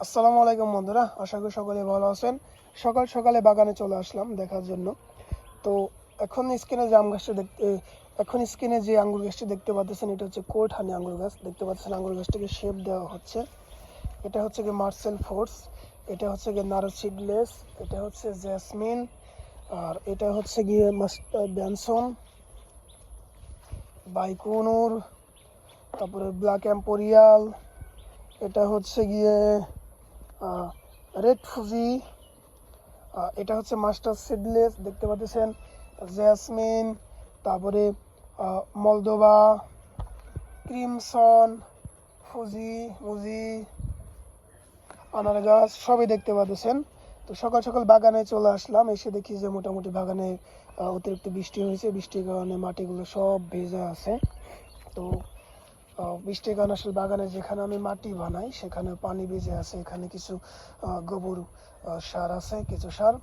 আসসালামু আলাইকুম বন্ধুরা, আশা করি সকলে ভালো আছেন। সকাল সকালে বাগানে চলে আসলাম দেখার জন্য। তো এখন স্ক্রিনে যে আম গাছটা দেখতে এখন স্ক্রিনে যে আঙ্গুর গাছটি দেখতে পাচ্ছেন, এটা হচ্ছে কোট হানি আঙ্গুর গাছ। দেখতে পাচ্ছেন আঙ্গুর গাছটাকে শেপ দেওয়া হচ্ছে। এটা হচ্ছে গিয়ে মার্সেল ফোর্স এটা হচ্ছে গিয়ে নারো সিডলেস এটা হচ্ছে জ্যাসমিন আর এটা হচ্ছে গিয়ে মাস্টার ব্যানসন বাইকুনুর তারপরে ব্ল্যাক এম্পোরিয়াল এটা হচ্ছে গিয়ে রেড ফুজি এটা হচ্ছে মাস্টার সিডলেস দেখতে পাচ্ছেন জ্যাসমিন তারপরে মলদোবা ক্রিমসন ফুজি মুজি আনার গাছ সবই দেখতে পাচ্ছেন। তো সকাল সকাল বাগানে চলে আসলাম, এসে দেখি যে মোটামুটি বাগানে অতিরিক্ত বৃষ্টি হয়েছে, বৃষ্টির কারণে মাটিগুলো সব ভেজা আছে। তো কারণে আসলে বাগানে যেখানে আমি মাটি বানাই, সেখানে পানি বেজে আছে, এখানে কিছু গোবর সার আছে, কিছু সার।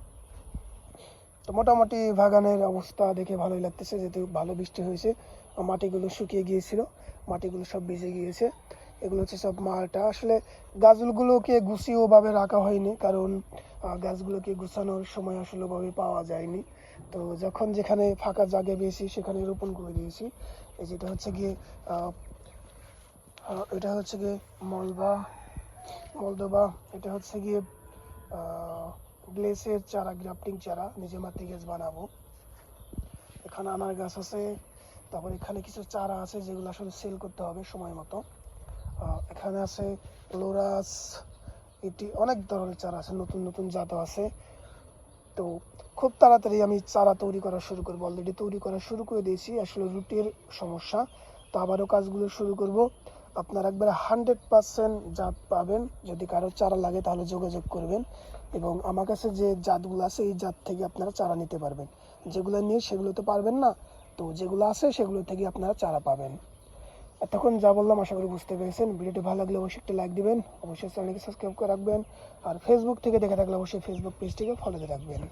তো মোটামুটি বাগানের অবস্থা দেখে ভালোই লাগতেছে, যেহেতু ভালো বৃষ্টি হয়েছে। মাটিগুলো শুকিয়ে গিয়েছিল, মাটিগুলো সব ভিজে গিয়েছে। এগুলো হচ্ছে সব মালটা। আসলে গাছগুলোকে গুছিয়ে ওভাবে রাখা হয়নি, কারণ গাছগুলোকে গুছানোর সময় আসলে ওভাবে পাওয়া যায়নি। তো যখন যেখানে ফাঁকা জায়গা পেয়েছি, সেখানে রোপণ করে দিয়েছি। যেটা হচ্ছে গিয়ে এটা হচ্ছে গিয়ে মলবা, মলদোবা, এটা হচ্ছে গিয়ে গ্লেসের চারা, গ্রাফটিং চারা নিজে মাটি গাছ বানাবো। এখানে আনার গাছ আছে, তারপর এখানে কিছু চারা আছে যেগুলো আসলে সেল করতে হবে সময় মতো। এখানে আছে লোরাস, এটি অনেক ধরনের চারা আছে, নতুন নতুন জাতও আছে। তো খুব তাড়াতাড়ি আমি চারা তৈরি করা শুরু করব। অলরেডি তৈরি করা শুরু করে দিয়েছি, আসলে রুটির সমস্যা। তো আবারও কাজগুলো শুরু করব। আপনার একবারে হান্ড্রেড পার্সেন্ট জাত পাবেন। যদি কারও চারা লাগে তাহলে যোগাযোগ করবেন এবং আমার কাছে যে জাতগুলো আছে, এই জাত থেকে আপনারা চারা নিতে পারবেন। যেগুলো নিয়ে সেগুলো তো পারবেন না। তো যেগুলো আছে সেগুলো থেকে আপনারা চারা পাবেন। এতক্ষণ যা বললাম আশা করি বুঝতে পেরেছেন। ভিডিওটি ভালো লাগলে অবশ্যই একটা লাইক দিবেন, অবশ্যই চ্যানেলকে সাবস্ক্রাইব করে রাখবেন। আর ফেসবুক থেকে দেখে থাকলে অবশ্যই ফেসবুক পেজটিকে ফলো দিয়ে রাখবেন।